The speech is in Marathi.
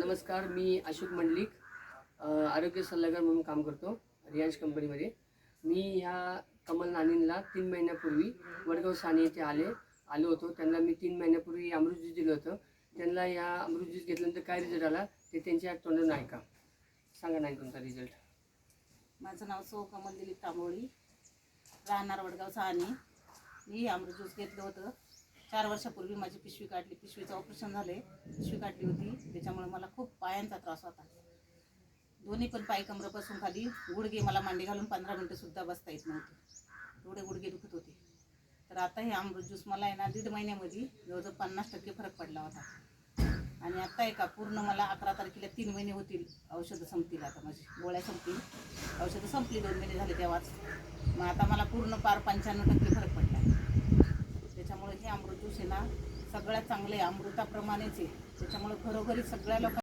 नमस्कार मी अशोक मंडलिक आरोग्य सल्लागार म्हणून काम करतो रियांश कंपनीमध्ये. मी ह्या कमल नानींना तीन महिन्यापूर्वी वडगाव साने येथे आले आलो होतो. त्यांना मी तीन महिन्यापूर्वी अमृत ज्यूस दिलं होतं. त्यांना या अमृत ज्यूस घेतल्यानंतर काय रिझल्ट आला? ते त्यांच्या तोंडून ऐका. सांगा नाही तुमचा रिझल्ट माझं नाव सौ कमल दिलीप तांबोळी. राहणार वडगाव साने. मी अमृत ज्यूस घेतलं होतं. चार वर्षापूर्वी माझी पिशवी काढली. पिशवीचं ऑपरेशन झाले पिशवी काढली होती. त्याच्यामुळे मला खूप पायांचा त्रास होता. दोन्ही पण पाय कमरेपासून खाली गुडघे मला मांडी घालून पंधरा मिनटंसुद्धा बसता येत नव्हते. एवढे गुडघे दुखत होते. तर आता हे अमृत ज्यूस मला आहे ना दीड महिन्यामध्ये जवळजवळ पन्नास टक्के फरक पडला होता. आणि आता आहे का पूर्ण मला अकरा तारखेला तीन महिने होतील औषधं संपतील आता माझी. गोळ्या संपतील. औषधं संपली दोन महिने झाले तेव्हाच. मग आता मला पूर्ण पार पंच्याण्णव टक्के फरक पडला त्याच्यामुळे हे अमृत ज्यूस आहे ना सगळ्यात चांगले अमृताप्रमाणेच आहे. त्याच्यामुळे घरोघरी सगळ्या लोकांना